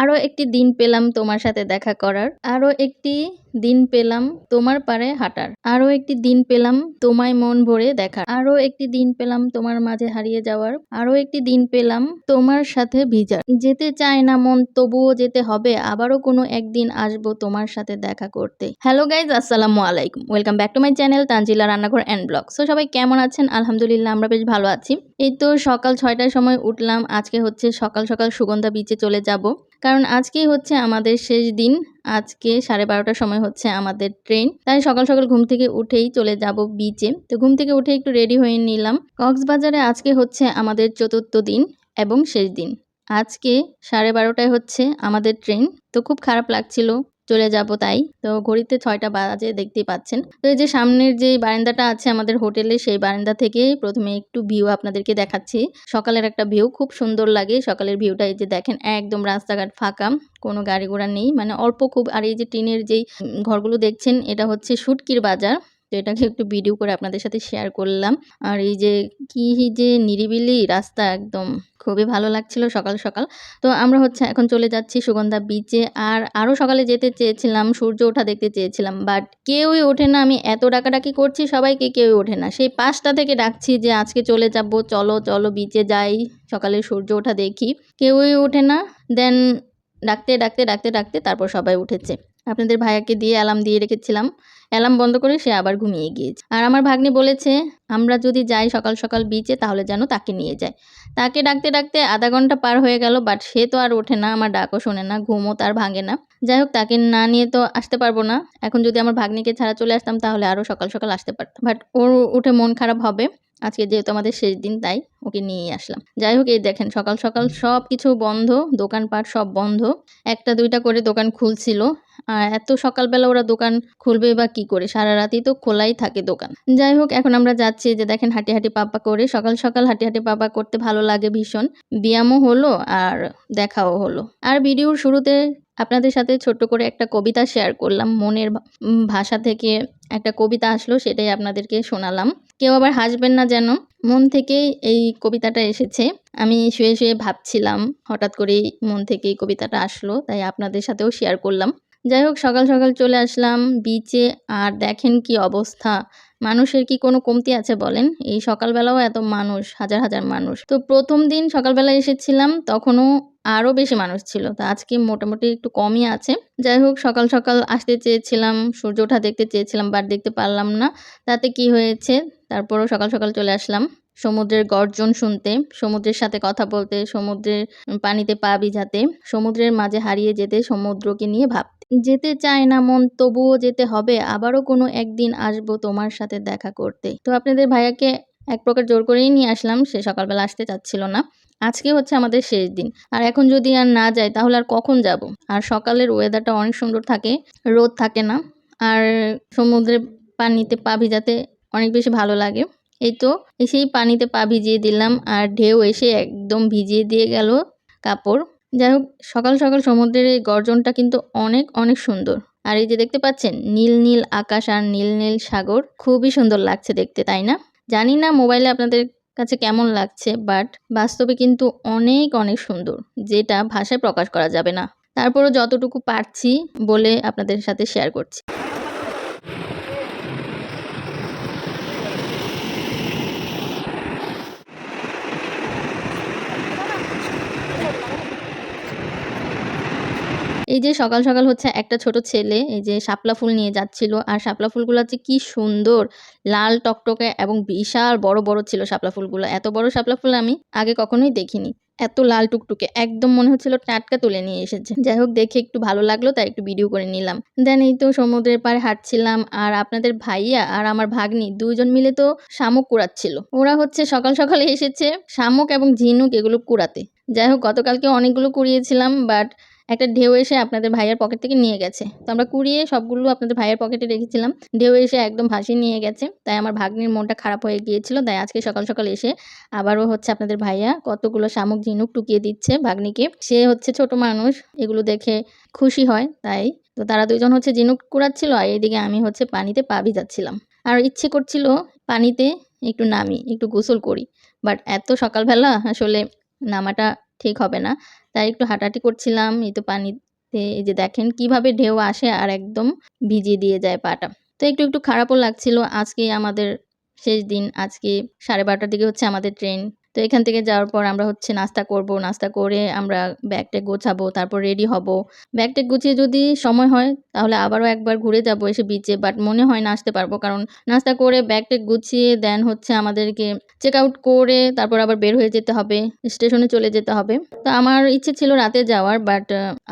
আরও একটি দিন পেলাম তোমার সাথে দেখা করার। আরও একটি দিন পেলাম তোমার পারে হাঁটার। আরও একটি দিন পেলাম তোমায় মন ভরে দেখার। আরও একটি দিন পেলাম তোমার মাঝে হারিয়ে যাওয়ার। আরও একটি দিন পেলাম তোমার সাথে ভিজার। যেতে চায় না মন, তবুও যেতে হবে। আবারও কোনো একদিন আসব তোমার সাথে দেখা করতে। হ্যালো গাইজ, আসসালামু আলাইকুম। Welcome back to my channel Tanzila রান্নাঘর অ্যান্ড ব্লগ। সো সবাই কেমন আছেন? আলহামদুলিল্লাহ, আমরা বেশ ভালো আছি। এই তো সকাল ছয়টার সময় উঠলাম। আজকে হচ্ছে সকাল সকাল সুগন্ধা বিচে চলে যাব। কারণ আজকেই হচ্ছে আমাদের শেষ দিন। আজকে সাড়ে বারোটার সময় হচ্ছে আমাদের ট্রেন। তাই সকাল সকাল ঘুম থেকে উঠেই চলে যাব বিচে তো ঘুম থেকে উঠে একটু রেডি হয়ে নিলাম। কক্সবাজারে আজকে হচ্ছে আমাদের চতুর্থ দিন এবং শেষ দিন। আজকে সাড়ে বারোটায় হচ্ছে আমাদের ট্রেন। তো খুব খারাপ লাগছিল। চলে যাব তাই। তো ঘড়িতে ছয়টা বাজে, দেখতেই পাচ্ছেন। তো এই যে সামনের যে বারান্দাটা আছে আমাদের হোটেলে, সেই বারান্দা থেকে প্রথমে একটু ভিউ আপনাদেরকে দেখাচ্ছি। সকালের একটা ভিউ খুব সুন্দর লাগে। সকালের ভিউটা এই যে দেখেন, একদম রাস্তাঘাট ফাঁকা, কোনো গাড়ি ঘোড়া নেই। মানে অল্প খুব, আর এই যে টিনের যেই ঘরগুলো দেখছেন, এটা হচ্ছে শুটকির বাজার। তো এটাকে একটু ভিডিও করে আপনাদের সাথে শেয়ার করলাম। আর এই যে কি যে নিরিবিলি রাস্তা, একদম খুবই ভালো লাগছিল সকাল সকাল। তো আমরা হচ্ছে এখন চলে যাচ্ছি সুগন্ধা বিচে আর আরও সকালে যেতে চেয়েছিলাম, সূর্য ওঠা দেখতে চেয়েছিলাম। বাট কেউই ওঠে না, আমি এত ডাকাডাকি করছি, সবাইকে কেউই ওঠে না। সেই পাঁচটা থেকে ডাকছি যে, আজকে চলে যাব, চলো চলো বিচে যাই, সকালে সূর্য ওঠা দেখি। কেউই ওঠে না। দেন ডাকতে ডাকতে ডাকতে ডাকতে তারপর সবাই উঠেছে। আপনাদের ভাইয়াকে দিয়ে অ্যালার্ম দিয়ে রেখেছিলাম। অ্যালার্ম বন্ধ করে সে আবার ঘুমিয়ে গিয়েছে। আর আমার ভাগ্নি বলেছে, আমরা যদি যাই সকাল সকাল বিচে তাহলে যেন তাকে নিয়ে যায়। তাকে ডাকতে ডাকতে আধা ঘণ্টা পার হয়ে গেল বাট সে তো আর ওঠে না, আমার ডাকও শোনে না, ঘুমও তার ভাঙে না। যাই হোক, তাকে না নিয়ে তো আসতে পারব না। এখন যদি আমার ভাগ্নিকে ছাড়া চলে আসতাম, তাহলে আরও সকাল সকাল আসতে পারতাম। বাট ওর উঠে মন খারাপ হবে। আজকে যেহেতু আমাদের শেষ দিন, তাই ওকে নিয়েই আসলাম। যাই হোক, এই দেখেন, সকাল সকাল সব কিছু বন্ধ, দোকানপাট সব বন্ধ। একটা দুইটা করে দোকান খুলছিল। আর এত সকালবেলা ওরা দোকান খুলবে বা কি করে? সারা রাতই তো খোলাই থাকে দোকান। যাই হোক, এখন আমরা যাচ্ছি যে দেখেন, হাঁটি হাঁটি পাপা করে। সকাল সকাল হাঁটি হাঁটি পাপা করতে ভালো লাগে ভীষণ। ব্যায়ামও হলো আর দেখাও হলো। আর ভিডিওর শুরুতে আপনাদের সাথে ছোট্ট করে একটা কবিতা শেয়ার করলাম। মনের ভাষা থেকে একটা কবিতা আসলো, সেটাই আপনাদেরকে শোনালাম। কেউ আবার হাসবেন না যেন। মন থেকেই এই কবিতাটা এসেছে। আমি শুয়ে শুয়ে ভাবছিলাম, হঠাৎ করেই মন থেকে এই কবিতাটা আসলো, তাই আপনাদের সাথেও শেয়ার করলাম। যাই হোক, সকাল সকাল চলে আসলাম বিচে আর দেখেন কি অবস্থা। মানুষের কি কোনো কমতি আছে বলেন? এই সকালবেলাও এত মানুষ, হাজার হাজার মানুষ। তো প্রথম দিন সকালবেলা এসেছিলাম, তখনও আরও বেশি মানুষ ছিল। তো আজকে মোটামুটি একটু কমই আছে। যাই হোক, সকাল সকাল আসতে চেয়েছিলাম, সূর্য ওঠা দেখতে চেয়েছিলাম, বাট দেখতে পারলাম না। তাতে কি হয়েছে? তারপরও সকাল সকাল চলে আসলাম। সমুদ্রের গর্জন শুনতে, সমুদ্রের সাথে কথা বলতে, সমুদ্রের পানিতে পা ভিজাতে, সমুদ্রের মাঝে হারিয়ে যেতে সমুদ্রকে নিয়ে ভাবতে। যেতে চায় না মন, তবুও যেতে হবে। আবারও কোনো একদিন আসব তোমার সাথে দেখা করতে। তো আপনাদের ভাইয়াকে এক প্রকার জোর করেই নিয়ে আসলাম, সে সকালবেলা আসতে চাচ্ছিল না। আজকে হচ্ছে আমাদের শেষ দিন। আর এখন যদি আর না যাই তাহলে আর কখন যাব? আর সকালের ওয়েদারটা অনেক সুন্দর থাকে, রোদ থাকে না। আর সমুদ্রের পানিতে পা ভিজাতে অনেক বেশি ভালো লাগে। এই তো, এসেই পানিতে পা ভিজিয়ে দিলাম। আর ঢেউ এসে একদম ভিজিয়ে দিয়ে গেল কাপড়। যাই হোক, সকাল সকাল সমুদ্রের এই গর্জনটা কিন্তু অনেক অনেক সুন্দর। আর এই যে দেখতে পাচ্ছেন, নীল নীল আকাশ আর নীল নীল সাগর, খুবই সুন্দর লাগছে দেখতে, তাই না? জানি না মোবাইলে আপনাদের কাছে কেমন লাগছে, বাট বাস্তবে কিন্তু অনেক অনেক সুন্দর, যেটা ভাষায় প্রকাশ করা যাবে না। তারপরও যতটুকু পারছি বলে আপনাদের সাথে শেয়ার করছি। এই যে সকাল সকাল হচ্ছে একটা ছোট ছেলে, এই যে শাপলা ফুল নিয়ে যাচ্ছিল। আর শাপলা ফুলগুলো হচ্ছে কি সুন্দর, লাল টকটকে এবং বিশাল বড় বড় ছিল শাপলা ফুলগুলো। এত বড় শাপলা ফুল আমি আগে কখনোই দেখিনি। এত লাল টুকটুকে, একদম মনে হচ্ছিল টাটকা তুলে নিয়ে এসেছে। যাই হোক, দেখে একটু ভালো লাগল, তাই একটু ভিডিও করে নিলাম। দেন এই তো সমুদ্রের পাড়ে হাঁটছিলাম, আর আপনাদের ভাইয়া আর আমার ভাগ্নি দুজন মিলে তো শামুক কুড়াচ্ছিল। ওরা হচ্ছে সকাল সকালে এসেছে শামুক এবং ঝিনুক এগুলো কুড়াতে। যাই হোক, গতকালকে অনেকগুলো কুড়িয়েছিলাম বাট একটা ঢেউ এসে আপনাদের ভাইয়ের পকেট থেকে নিয়ে গেছে। তো আমরা কুড়িয়ে সবগুলো আপনাদের ভাইয়ের পকেটে রেখেছিলাম। ঢেউ এসে একদম ভাসিয়ে নিয়ে গেছে। তাই আমার ভাগ্নির মনটা খারাপ হয়ে গিয়েছিল। তাই আজকে সকাল সকাল এসে আবারও হচ্ছে আপনাদের ভাইয়া কতগুলো শামুক, ঝিনুক টুকিয়ে দিচ্ছে ভাগ্নিকে। সে হচ্ছে ছোট মানুষ, এগুলো দেখে খুশি হয়। তাই তো তারা দুজন হচ্ছে ঝিনুক কুড়াচ্ছিল আর এইদিকে আমি হচ্ছে পানিতে পা ভিজাচ্ছিলাম। আর ইচ্ছে করছিল পানিতে একটু নামি, একটু গোসল করি। বাট এত সকালবেলা আসলে নামাটা ঠিক হবে না। তাই একটু হাঁটাহাঁটি করছিলাম, এই তো পানিতে এই যে দেখেন কীভাবে ঢেউ আসে আর একদম ভিজিয়ে দিয়ে যায় পাটা। তো একটু একটু খারাপও লাগছিল। আজকে আমাদের শেষ দিন, আজকে সাড়ে বারোটার দিকে হচ্ছে আমাদের ট্রেন তো এখান থেকে যাওয়ার পর আমরা হচ্ছে নাস্তা করব। নাস্তা করে আমরা ব্যাগটা গোছাবো, তারপর রেডি হব। ব্যাগটা গুছিয়ে যদি সময় হয়, তাহলে আবারও একবার ঘুরে যাব এসে বিচে বাট মনে হয় না আসতে পারব, কারণ নাস্তা করে ব্যাগটা গুছিয়ে দেন হচ্ছে আমাদেরকে চেক আউট করে তারপর আবার বের হয়ে যেতে হবে স্টেশনে চলে যেতে হবে। তো আমার ইচ্ছে ছিল রাতে যাওয়ার বাট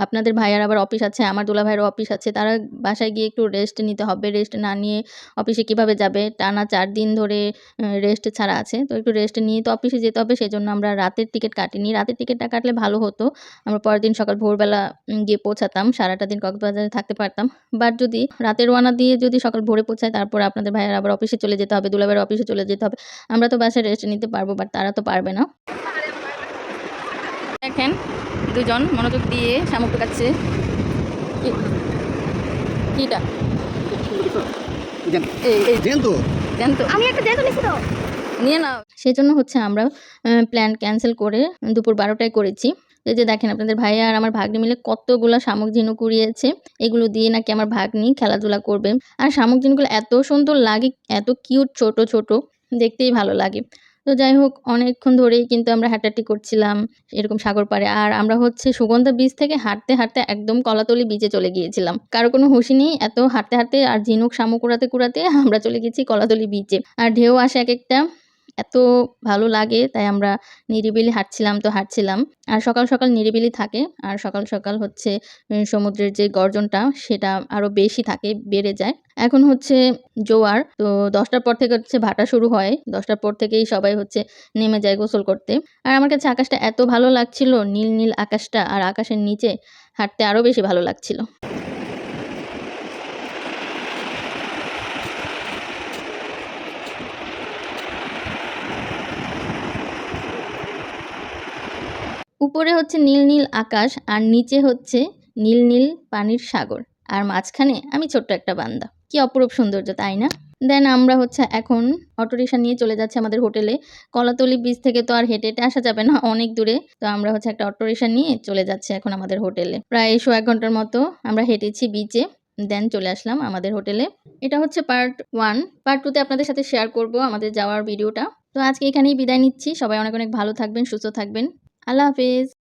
আপনাদের ভাইয়ার আবার অফিস আছে, আমার দুলা ভাইয়ের অফিস আছে। তারা বাসায় গিয়ে একটু রেস্ট নিতে হবে। রেস্ট না নিয়ে অফিসে কীভাবে যাবে? টানা চার দিন ধরে রেস্ট ছাড়া আছে। তো একটু রেস্ট নিয়ে তো অফিসে যেতে হবে সেই জন্য আমরা রাতের টিকিট কাটিনি। রাতের টিকিটটা কাটলে ভালো হতো। আমরা পরের দিন সকাল ভোরবেলা গিয়ে পৌঁছাতাম। সারাটা দিন কক্সবাজারে থাকতে পারতাম। বাট যদি রাতের রওনা দিয়ে যদি সকাল ভোরে পৌঁছায় তারপর আপনাদের ভাইয়ের আবার অফিসে চলে যেতে হবে দুলাভাইয়ের অফিসে চলে যেতে হবে। আমরা তো বাসায় রেস্ট নিতে পারব বাট তারা তো পারবে না। দেখেন দুজন মনোযোগ দিয়ে শামুক টোকাচ্ছে কিটা? এই এই দেন তো আমি একটা যেতে নিছি তো। নিয়ে নাও। সেজন্য হচ্ছে আমরা প্ল্যান ক্যান্সেল করে দুপুর বারোটায় করেছি। এই যে দেখেন আপনাদের ভাইয়া আর আমার ভাগ্নি মিলে কতগুলো শামুক ঝিনুক কুড়িয়েছে। এগুলো দিয়ে নাকি আমার ভাগ্নি খেলাধুলা করবে। আর শামুক ঝিনুকগুলো এত সুন্দর লাগে, এত কিউট ছোট ছোট, দেখতেই ভালো লাগে। তো যাই হোক, অনেকক্ষণ ধরেই কিন্তু আমরা হাঁটাহাঁটি করছিলাম এরকম সাগর পাড়ে। আর আমরা হচ্ছে সুগন্ধা বীজ থেকে হাঁটতে হাঁটতে একদম কলাতলি বিচে চলে গিয়েছিলাম। কারও কোনো হুঁশি নেই, এত হাঁটতে হাঁটতে আর ঝিনুক শামুক কুড়াতে কুড়াতে আমরা চলে গেছি কলাতলি বিচে আর ঢেউ আসে এক একটা। এত ভালো লাগে, তাই আমরা নিরিবিলি হাঁটছিলাম তো হাঁটছিলাম। আর সকাল সকাল নিরিবিলি থাকে, আর সকাল সকাল হচ্ছে সমুদ্রের যে গর্জনটা, সেটা আরও বেশি থাকে, বেড়ে যায়। এখন হচ্ছে জোয়ার, তো দশটার পর থেকে হচ্ছে ভাটা শুরু হয়। দশটার পর থেকেই সবাই হচ্ছে নেমে যায় গোসল করতে। আর আমার কাছে আকাশটা এত ভালো লাগছিল, নীল নীল আকাশটা, আর আকাশের নিচে হাঁটতে আরও বেশি ভালো লাগছিল। উপরে হচ্ছে নীল নীল আকাশ আর নিচে হচ্ছে নীল নীল পানির সাগর। আর মাঝখানে আমি ছোট্ট একটা বান্দা। কি অপরূপ সৌন্দর্য, তাই না? দেন আমরা হচ্ছে এখন অটোরিকশা নিয়ে চলে যাচ্ছি আমাদের হোটেলে। কলাতলি বীচ থেকে তো আর হেঁটে হেঁটে আসা যাবে না, অনেক দূরে। তো আমরা হচ্ছে একটা অটোরিকশা নিয়ে চলে যাচ্ছি এখন আমাদের হোটেলে। প্রায় শো এক ঘণ্টার মতো আমরা হেঁটেছি বিচে দেন চলে আসলাম আমাদের হোটেলে। এটা হচ্ছে পার্ট ওয়ান পার্ট টুতে আপনাদের সাথে শেয়ার করব আমাদের যাওয়ার ভিডিওটা তো আজকে এখানেই বিদায় নিচ্ছি। সবাই অনেক অনেক ভালো থাকবেন, সুস্থ থাকবেন। আল্লাহ হাফেজ